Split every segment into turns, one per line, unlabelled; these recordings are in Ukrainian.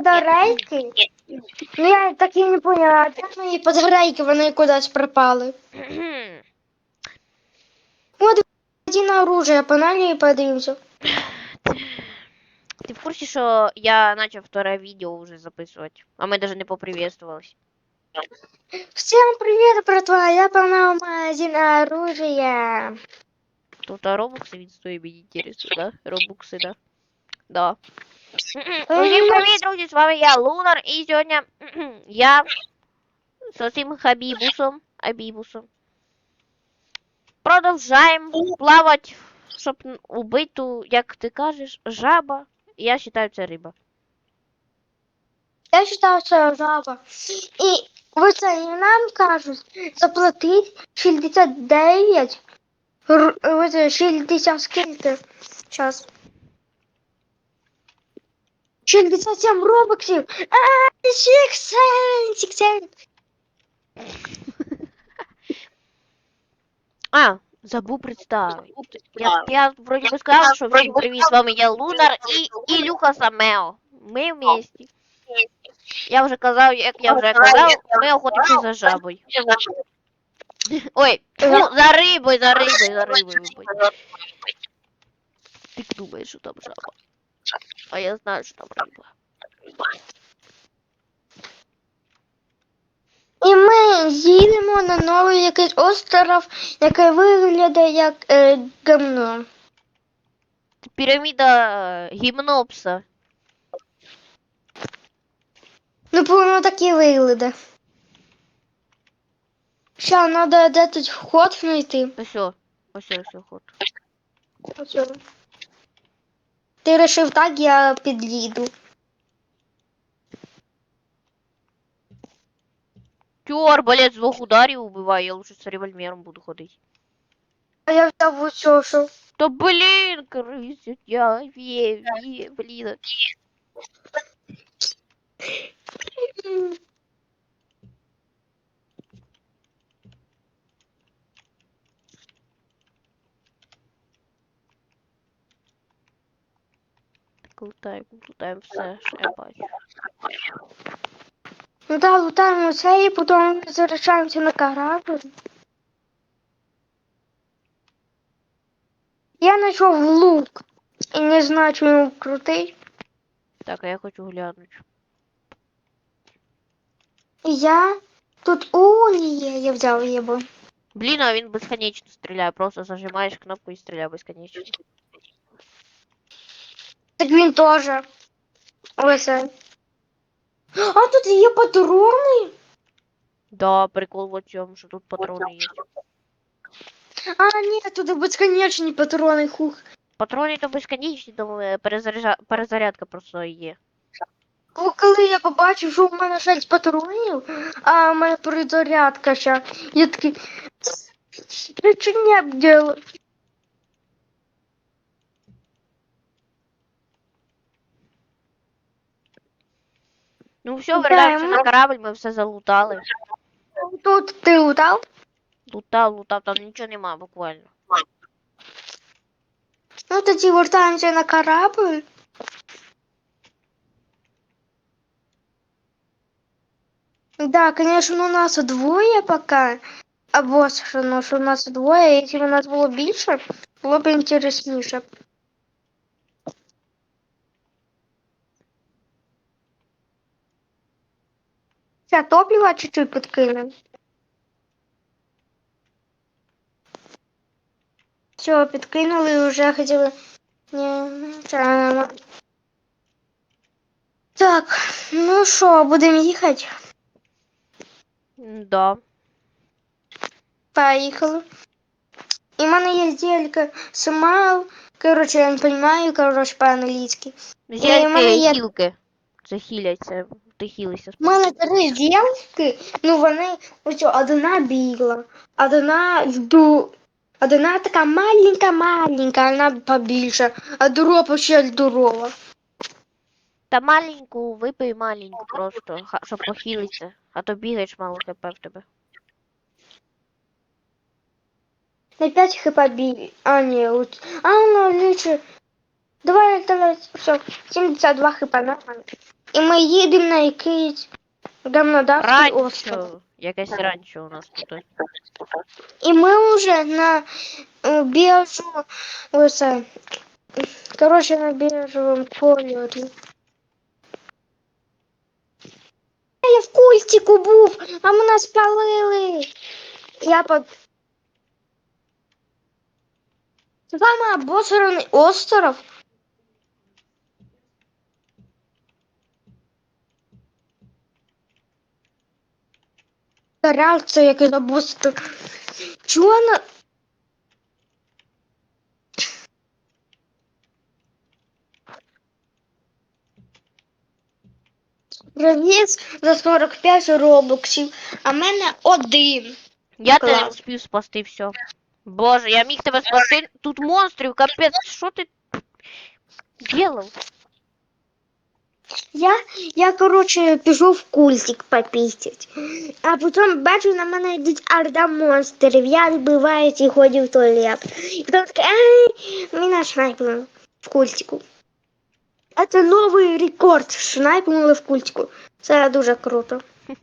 Батарейки? Ну я так і не поняла, а де мої батарейки, вони кудись пропали. От іди на оружие, панелі і подивимося.
Ти в курсі, що я начав вторе відео вже записувати, а ми навіть не поприветствувались.
Всем привет, братва, я погнал в магазин оружия.
Тут а робокси відстоює мені інтересу, да? Робокси, да? Да. Усім привіт, друзі, з вами я, Лунар, і сьогодні я з цим Хабібусом, Абібусом. Продовжаємо плавати, щоб убити ту, як ти кажеш, жаба. Я вважаю, це риба.
Я считаю, що жаба. І ви це і нам кажуть заплатить 69. ви це 60 скільки? Час. 67 робоксів. А, 67, 67.
А, забув представити. Я, я вроді би сказала, що всім привіт, з вами я Лунар і Ілюха Самео. Ми вместе. Я вже казав, як я вже казав, ми охотимося за жабою. Ой, фу, за рибою, за рибою, за рибою. Ти думаєш, що там жаба. А я знаю, що там риба.
І ми їдемо на новий якийсь остров, який виглядає як е, гамно.
Піраміда е, гімнопса.
Ну, по-моєму, так і виглядає. Ща, треба де тут вход знайти.
Ось, о, ось, ось, ось.
Ось о. Ти вирішив так, я під'їду.
Чого арбалет з двох ударів убиває, я лучше з револьвером буду ходити.
А я взяв оцю, що.
Да блин, крысят я, ве, ве, блин. Так, лутаємо, лутаємо все, що я бачу.
Ну да, лутаємо це і потім возвращаємося на корабль. Я знайшов лук. І не знаю, чи він крутий.
Так, а я хочу глянути.
Я тут є, я взяв його.
Блін, а він безконечно стріляє, просто зажимаєш кнопку і стріляє безконечно.
Так він теж. Ось. А тут є патрони.
Да, прикол в цьому, що тут патрони є.
А, ні, тут безконечні патрони, хух.
Патрони то безконечні, тому е, перезаряжа... перезарядка просто є.
Коли я побачив, що у мене 6 патронів, а у мене перезарядка ще. Я такий. Ти чи не діло?
Ну все,
Да,
вертаємося
ми-
на корабль, ми все залутали.
Тут ти лутав?
Лутав, лутав, там нічого нема буквально.
Ну тоді вертаємося на корабль. Да, конечно, у нас двоє пока. Або що, ну, що у нас двоє, якщо б у нас було більше, було б інтересніше. Ще топлива чуть-чуть підкинемо. Все, підкинули вже хотіли. Ні, це... Так, ну що, будемо їхати?
Да.
Поїхали. І в мене є зділька Смайл. Короче, я не розумію, короче, по-англійськи.
Зельки,
мене є-
хілки. Це хіляться, ти хілися.
У мене три зділки, ну вони ось одна біла, одна жду. Одна така маленька-маленька, вона побільше, а друга ще здорова.
Та маленьку, випий маленьку просто, щоб похилитися. А то бігаєш мало хп в тебе.
На 5 хп біль. А, ні, лучше. А, ну, лучше. Давай, давай, все, 72 хп, нормально. І ми їдемо на якийсь Гамнодавський остров.
Ранчо. Якесь ранчо у нас тут.
І ми вже на е, біжу, оце, коротше, на біжевому польоті. Я в культику був, а мене спалили. Я под... Це Саме обосраний остров. Та реакція якийсь обострив. Чого на... Привіз за 45 робоксів, а мене один.
Я тебе не успів спасти все. Боже, я міг тебе спасти. Тут монстрів, капець, що ти делав?
Я, я коротше, пішов в культик попістять. А потім бачу, на мене йдуть орда монстрів. Я вбиваюсь і ходжу в туалет. І потім такий, ай, мене шнайпнули в культику. Це новий рекорд. Шнайпнули в культику. Це дуже круто.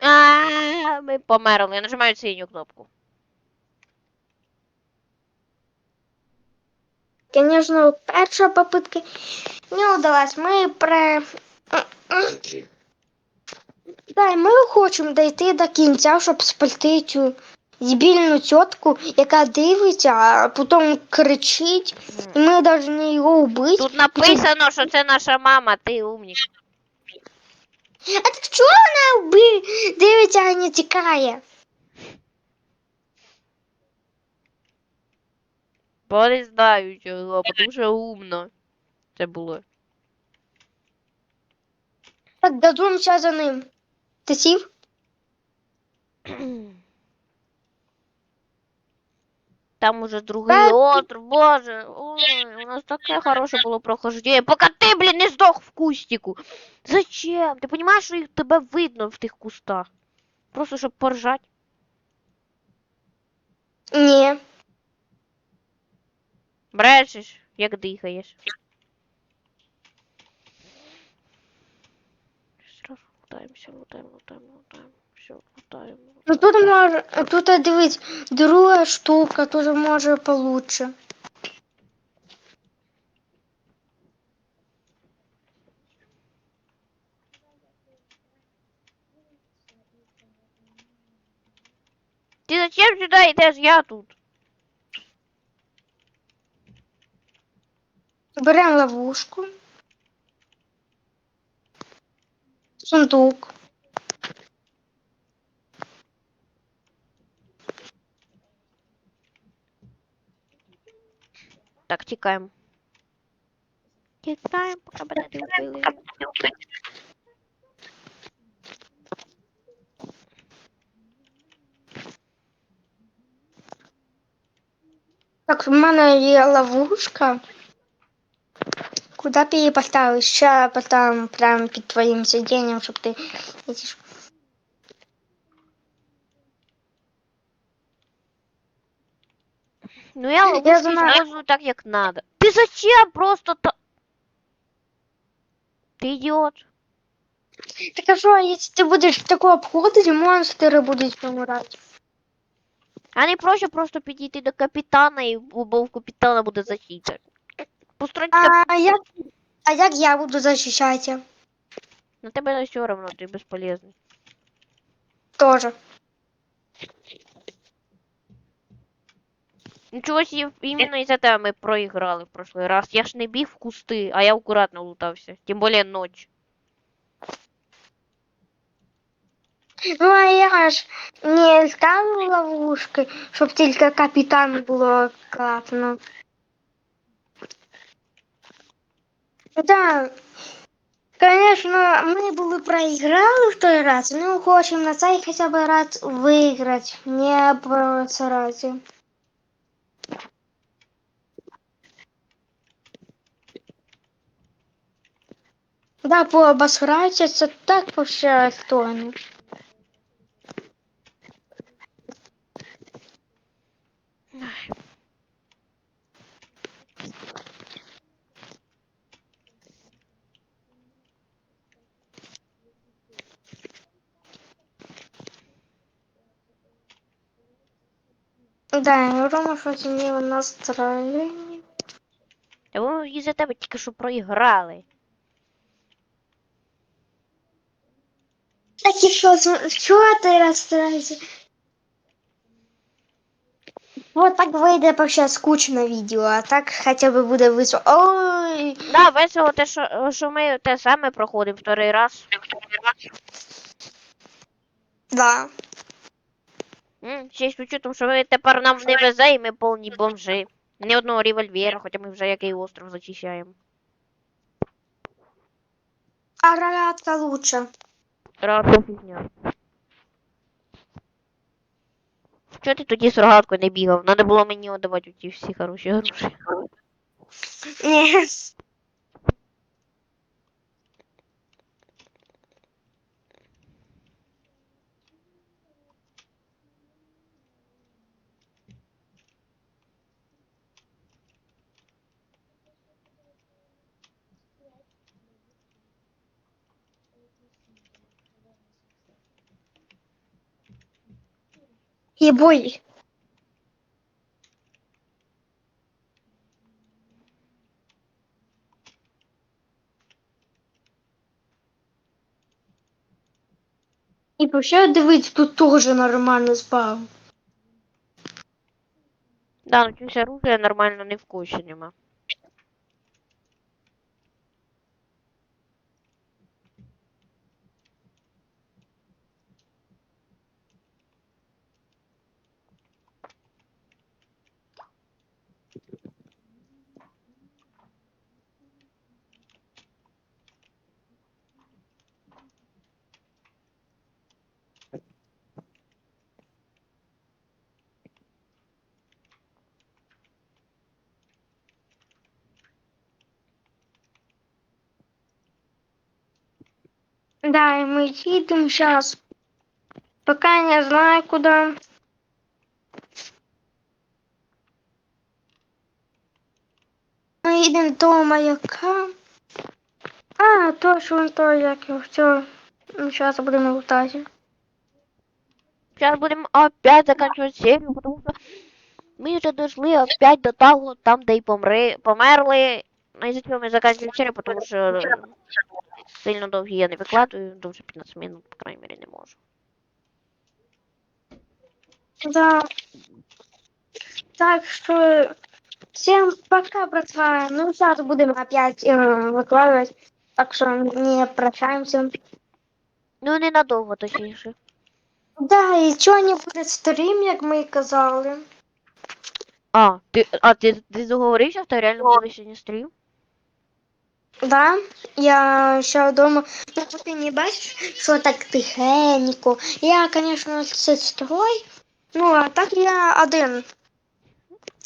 А, ми померли. Я нажимаю синю кнопку.
Конечно, перша попытка не удалась. Ми при... Да, ми хочемо дійти до кінця, щоб спасти цю дебільну тітку, яка дивиться, а потім кричить, і ми повинні його вбити.
Тут написано, що це наша мама, ти умник.
А так чого вона вби... дивиться, а не тікає?
Бо не знаю чого, тому що умно. Це було.
Так, додумся за ним. Ти сів?
Там уже другий остров, боже. Ой, у нас таке хороше було прохождення. Поки ти, блін, не здох в кустику. Зачем? Ти розумієш, що їх тебе видно в тих кустах? Просто щоб поржать.
Ні.
Брешеш, як дихаєш. Сразу лутаємося, лутаємо, лутаємо, лутаємо. Все, лутаємо.
Ну тут може, тут а, дивись, друга штука, тут може получше.
Ти зачем сюди йдеш? Я тут.
Беремо ловушку. Сундук.
Так, тікаємо. Тікаємо, поки мене не вбили.
Так, в мене є ловушка. Куди ти її поставиш? Ще там прямо під твоїм сидінням, щоб ти. видиш.
Ну я ловушки
знаю.
использую так, як надо. Ти зачем просто та... Ти ідіот.
Так а що, якщо ти будеш тако обходити, монстри будуть помирати.
А не проще просто підійти до капітана і бо в капітана буде защита. Построїться
А як, а як я буду захищати?
на тебе все равно, ти безполезний.
Тоже.
Нічого сі, іменно із-за тебе ми проіграли в прошлый раз. Я ж не біг в кусти, а я акуратно лутався. Тим более ночь.
Ну, а я ж не ставив ловушки, щоб тільки капітан було класно. Да. Конечно, мы були проиграли в той раз, ну хочемо на цей хоча б раз виграти, не просрати. Да, пообосраться, это так вообще сторону. Да, Рома щось змінив настроєння.
Та вони із-за тебе тільки що проіграли.
Так і що, що ти розстраюся? Вот так вийде вообще скучне відео, а так хоча б буде весело. Ой,
Да, весело те, що, що ми те саме проходимо вторий раз.
да.
Ще й з учетом, що ви тепер нам не везе і ми повні бомжи. Ні одного револьвера, хоча ми вже який остров зачищаємо.
А рогатка лучше.
Рогатка фігня. Чого ти тоді з рогаткою не бігав? Надо було мені віддавати ті всі хороші гроші.
Ні. Ебой. І вообще дивись, тут теж нормально спав.
Да, ну чуть оружие нормально не в куче нема.
Да, и мы едем сейчас. Пока не знаю куда. Мы едем до маяка. А, точно, то як його. Все. Сейчас будем лутать.
Сейчас будем опять заканчивать серию, потому что мы уже дошли опять до того, там, де й помри, померли. Ну, і за цього ми заканчиваем серію, потому що сильно довгі я не викладую, довше 15 минут, по крайней мере, не можу.
Да. Так что всем пока, братва. Ну, сейчас будем опять э, выкладывать. Так что не прощаемся.
Ну, ненадовго, точніше.
Да, і чого не буде стрім, як ми і казали.
А, ти, а ти, ти договорився, що реально буде сьогодні стрім?
Да, я ще вдома. Ну, ти не бачиш, що так тихенько. Я, звісно, з сестрою. Ну, а так я один.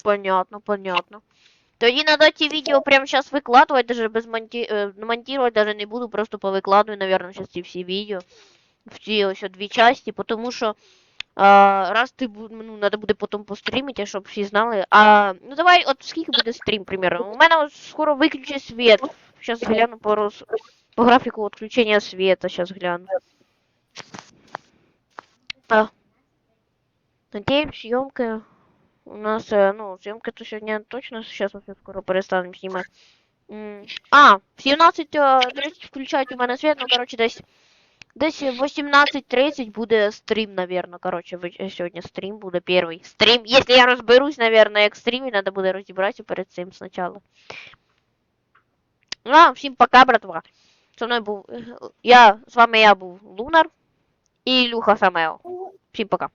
Понятно, понятно. Тоді надо ті відео прямо зараз викладувати, даже без монті... е, монтувати даже не буду, просто повикладую, наверное, зараз ці всі відео. В ці ось дві часті, тому що а, раз ти бу- ну, надо буде потім пострімити, щоб всі знали. А, ну давай, от скільки буде стрім, примерно? У мене от скоро виключить світ. Зараз гляну по, роз... по графіку відключення світа, зараз гляну. А. Надеюсь, съемка у нас, э, ну, съемка-то сегодня точно сейчас вообще скоро перестанем снимать. М, А, в 17.30 включають у мене світ, ну, короче, десь, десь в 18.30 буде стрім, наверное, короче, ви- е, сьогодні стрім буде перший. Стрім, якщо я розберусь, наверное, як стрімі, треба буде розібратися перед цим спочатку. Ну, а, всім пока, братва. Со мною був, е, я, з вами я був Лунар і Ілюха Самео. Всім пока.